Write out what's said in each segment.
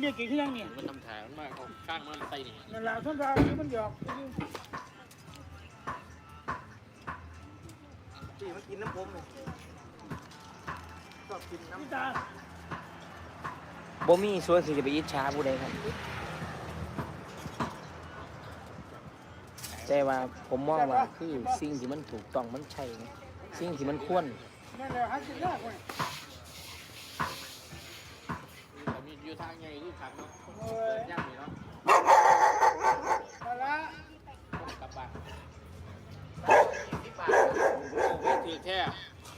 เรียกกี่ที่ยังเนี่ยมันทำแถมมากเอาข้างมันใส่นี่นั่นแหละท่านทางนี้มันหยอกที่มันกินน้ำผมเลยชอบกินน้พี่ตาบ่มีสวยคือจะไปอิจฉาผู้ใดครับแต่ว่าผมมองว่าคือสิ่งที่มันถูกต้องมันใช่ไงสิ่งที่มันควรนั่นแหละหากินยากเว้ย ทางเนาะเดินย่างนี่เนาะนั่นละกลับบ้านโอ้ยถือแค่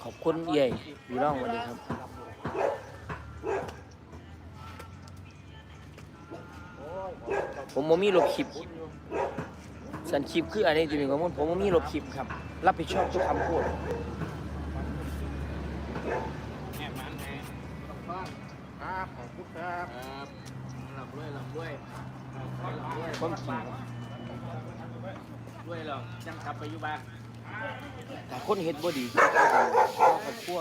ขอบคุณเอี่พี่น้องวัสดีครับ ผมบ่มีลบคลิป สันคลิปคืออะไรที่มีข้อมูลผมบ่มีลบคลิปครับ รับผิดชอบทุกคำพูดแอบมันไงครับขอบคุณครับ ด้วยลำด้วยด้วยความจริงด้วยหรอกจังขับไปอยู่บ้านแต่คนเฮ็ดบ่ดีต่อครอบครัว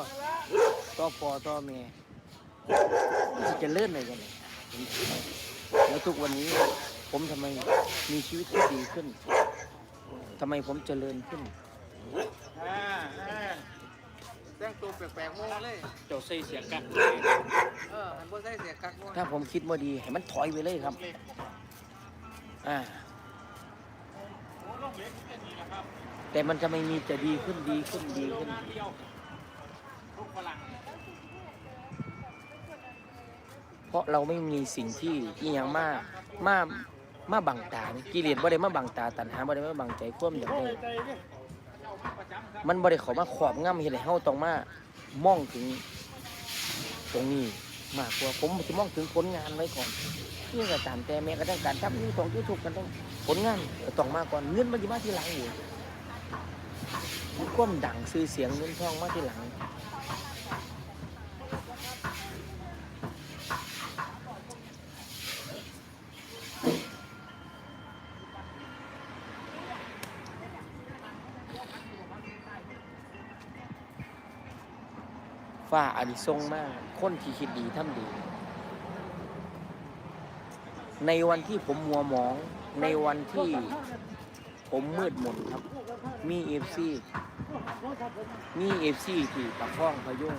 ต่อพอต่อแม่มันสิเจะเลื่อนเลยกันเลยแล้วทุกวันนี้ผมทำไมมีชีวิตที่ดีขึ้นทำไมผมเจริญขึ้นอ่า แต่งตัวแปลกๆโม่เลย เจ้าใส่เสียงกันเออหันบนใส่เสียกักโม่ถ้าผมคิดว่าดีให้มันถอยไปเลยครับ อ่า แต่มันจะไม่มีจะดีขึ้นดีขึ้นดีขึ้นเดียวลูกฝรั่งเพราะเราไม่มีสิ่งที่อีหยังมามามาบังตากิเลสบ่ได้มาบังตา ตัณหาบ่ได้มาบังใจความอยากโอ้ได้ยใจเนี่ย มันบริเข้ามาขอบงำเห็นไรเฮาต้องมามองถึง ตรงนี้มากกว่าผมจะมองถึงผลงานไว้ก่อนนี่ก็ตามแต่แม้กระทั่งการทำนี่ของ YouTube กันต้องผลงานต้องมาก่อนเงินมันจะมาที่หลังอยู่ความดังซื้อเสียงเงินทองมาที่หลัง ฝ้าอานิสงส์มาก คนที่คิดดีทำดี ในวันที่ผมมัวหมอง ในวันที่ผมมืดมนครับ มีเอฟซีมีเอฟซีที่ประคองพยุง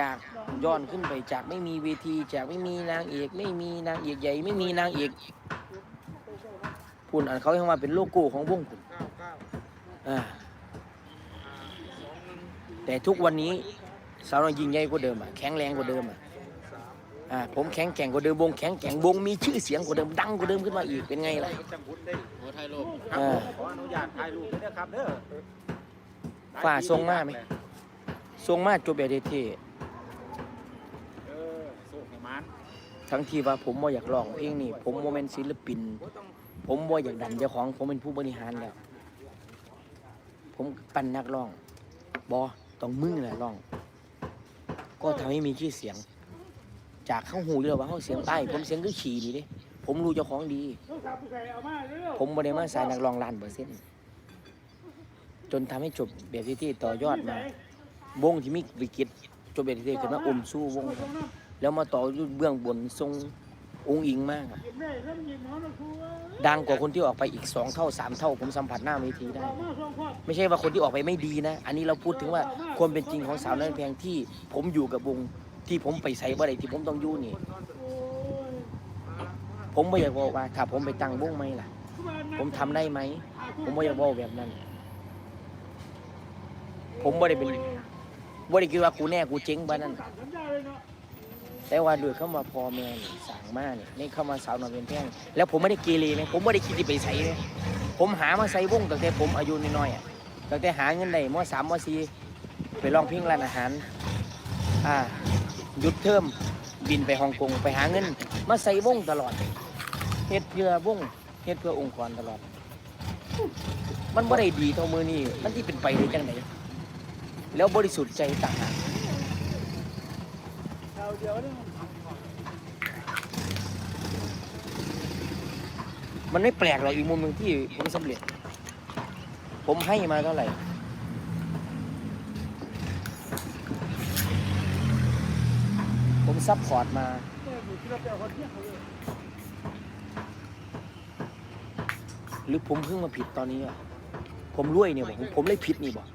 จากย้อนขึ้นไปจากไม่มีเวทีจากไม่มีนางเอก ไม่มีนางเอกใหญ่ ไม่มีนางเอกพูนอันเขาเรียกว่าเป็นโลโก้ของวงคุณอ่าสองหนึ่ง แต่ทุกวันนี้สาวน้อยยิ่งใหญ่กว่าเดิมอะแข็งแรงกว่าเดิมอะสามอ่าผมแข็งแกร่งกว่าเดิมวงแข็งแกร่งวงมีชื่อเสียงกว่าเดิมดังกว่าเดิมขึ้นมาอีกเป็นไงล่ะก็จำบุญได้หัวไทยโลกครับอ่าผมขออนุญาตถ่ายรูปด้วยนะครับเด้อฝ่าทรงมาไหมทรงมาจบแบบเท่เออสุขให้มันๆทั้งที่ว่าผมบ่อยากร้องเพลงนี้ผมโมเมนศิลปินบ่ต้องผมบ่อยากดันเจ้าของ ผมเป็นผู้บริหารแล้ว ผมปั้นนักร้องบอ ต้องมึงแหละร้อง ก็ทำให้มีชื่อเสียง จากข้างหูอยู่แล้วว่าเขาเสียงใต้ผมเสียงคือขี่ดีเด้ผมรู้เจ้าของดีต้องขับไปใส่เอามเร็วผมบริมาสายนักร้องล้านเปอร์เซ็นต์จนทำให้จบแบบที่ต่อยอดมา วงที่มีวิกฤตจบแบบที่ขึ้นมาอมสู้วง แล้วมาต่อยู่เบื้องบนทรง องอิงมากครับดังกว่าคนที่ออกไปอีกสองเท่าสามเท่าผมสัมผัสหน้าเวทีได้ ไม่ใช่ว่าคนที่ออกไปไม่ดีนะ อันนี้เราพูดถึงว่าความเป็นจริงของสาวน้อยแพงที่ผมอยู่กับวงที่ผมไปใส่บ่ได้ที่ผมต้องอยู่นี่ ผมไม่อยากบอกว่าถ้าผมไปตั้งวงไหมล่ะ ผมทำได้ไหม ผมไม่อยากบอกแบบนั้น ผมไม่ได้เป็นบ่ได้คิดว่ากูแน่กูเจ๊งบ้านั้น แต่ว่าด้วยเข้ามาพอแม่นี่สั่งมาเนี่ยนี่เข้ามาสาวนอยเป็นแพงแล้วผมไม่ได้เกเรนะผมไม่ได้คิดที่ไปใส่เลยผมหามาใส่วงตั้งแต่ผมอายุน้อยๆอะตั้งแต่หาเงินได้มสามมสี่ไปลองเพลงร้านอาหารอ่าหยุดเทอมบินไปฮ่องกงไปหาเงิน มาใส่วงตลอดเฮ็ดเพื่อวงเฮ็ดเพื่อองค์กรตลอด มันบ่ได้ดีเท่ามือนี่มันที่เป็นไปได้จังไดแล้วบริสุทธิ์ใจต่างหาก มันไม่แปลกหรอกอีกมุมหนึ่งที่ผมสำเร็จ ผมให้มาเท่าไหร่ผมซัพพอร์ตมาหรือผมเพิ่งมาผิดตอนนี้อะผมรวยเนี่ยบอกผมผมเลยผิดนี่บอก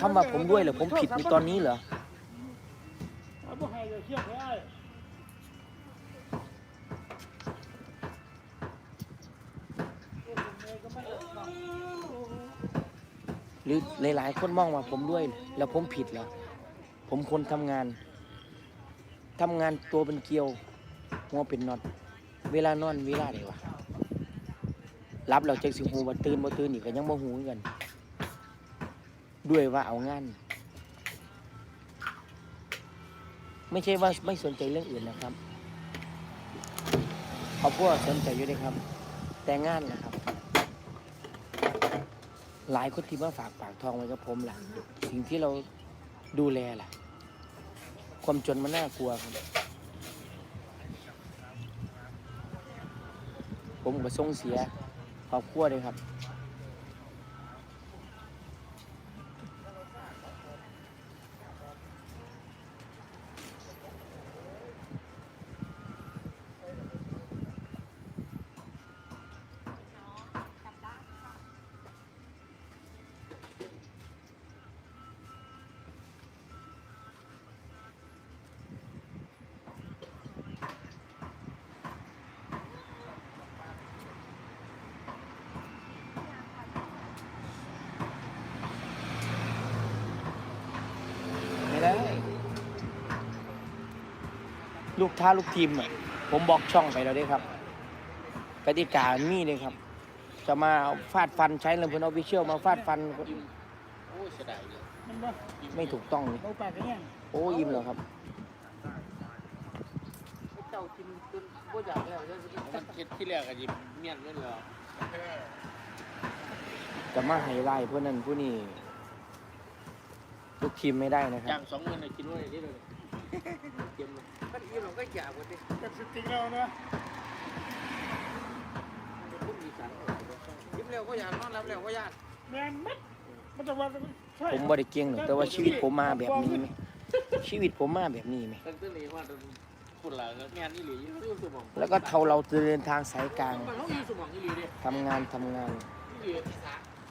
คำว่าผมรวยเหรอผมผิดในตอนนี้เหรอ เอาบ่ให้เลยเที่ยงให้โอ้ผมเองก็ไอ้หรือหลายๆ คนมองว่าผมรวย แล้วผมผิดเหรอ ผมคนทำงาน ทำงานตัวเป็นเกลียว หัวเป็นน็อต เวลานอนเวลาไหนวะรับเราจากสิหูว่าตื่นบ่ตื่นอีกก็ยังบ่หูกัน ด้วยว่าเอางาน ไม่ใช่ว่าไม่สนใจเรื่องอื่นนะครับครอบครัวสนใจอยู่ด้วยครับ แต่งานนะครับ หลายคนที่มาฝากปากทองไว้กับผมหลังสิ่งที่เราดูแลล่ะ ความจนมันน่ากลัวครับ ผมก็ส่งเสียครอบครัวเลยครับ ลูกท้าลูกทีมอะผมบอกช่องไปแล้วเด้ครับกติกามีเลยครับ จะมาเอาฟาดฟันใช้ลำเพลินออฟฟิเชียลมาฟาดฟันโอ้ยเสียดายเลยมันบ่ไม่ถูกต้องเลยเราปากกันยังโอ้ยิ้มแล้วครับ เจ้ากินจนบ่อยากแล้วมันคิดที่แรกก็ยิบเมียนไม่เหรอจะมาไฮไลท์พวกนั้นผู้นี้ลูกทีมไม่ได้นะคจ้ารับงสองเงินเลยกินไว้ได้เลย เก็บเลยมันอิ่มเราก็อยากหมดดิกับสติกเรานะพวกมีสารยิ้มเร็วก็อยากนอนรับเร็วก็อยากแม่นมัดมันจะว่าใช่ผมบ่ได้เก่งหรอกแต่ว่าชีวิตผมมาแบบนี้ไหมชีวิตผมมาแบบนี้ไหมตั้งแต่นี้ว่าคุณหล่ะงานนี่หรือยูสมองแล้วก็เท่าเราเดินทางสายกลางมันต้องมีสมองนี่หรือดิทำงานทำงานนี่หรือ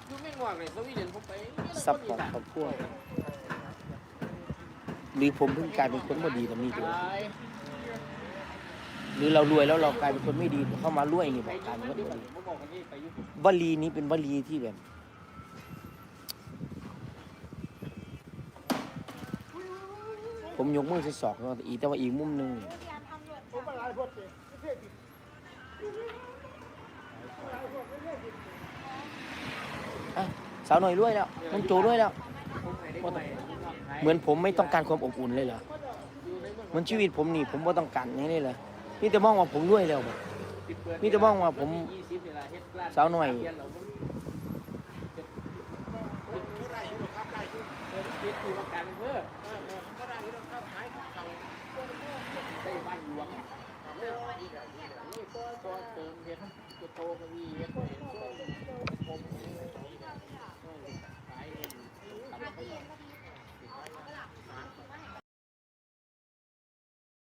ยูไม่งอกเลยสวีเดนผมไปซัพพอร์ตครอบครัว หรือผมเพิ่งกลายเป็นคนบ่ดีแบบนี้ด้วยหรือเรารวยแล้วเรากลายเป็นคนไม่ดีเข้ามารวยนี่บอกกลายเป็นคนไม่ดีผมบอกกันนี่ไปยุควลีนี้เป็นวลีที่แบบผมยกมือสอกเนาะอีแต่ว่าอีกมุมหนึงนี่ผมมาหลายพดเลยไม่ใช่ผิดอะสาวหน่อยรวยแล้วมันโจรวยแล้ว เหมือนผมไม่ต้องการความอบอุ่นเลยเหรอเหมันชีวิตผมนี่ผมบ่ต้องการอย่างนี้เลยนี่แต่มองว่าผมรวยแล้วบ่นี่จะมองว่าผมสาวหน่อยได้บ้านหลวงเ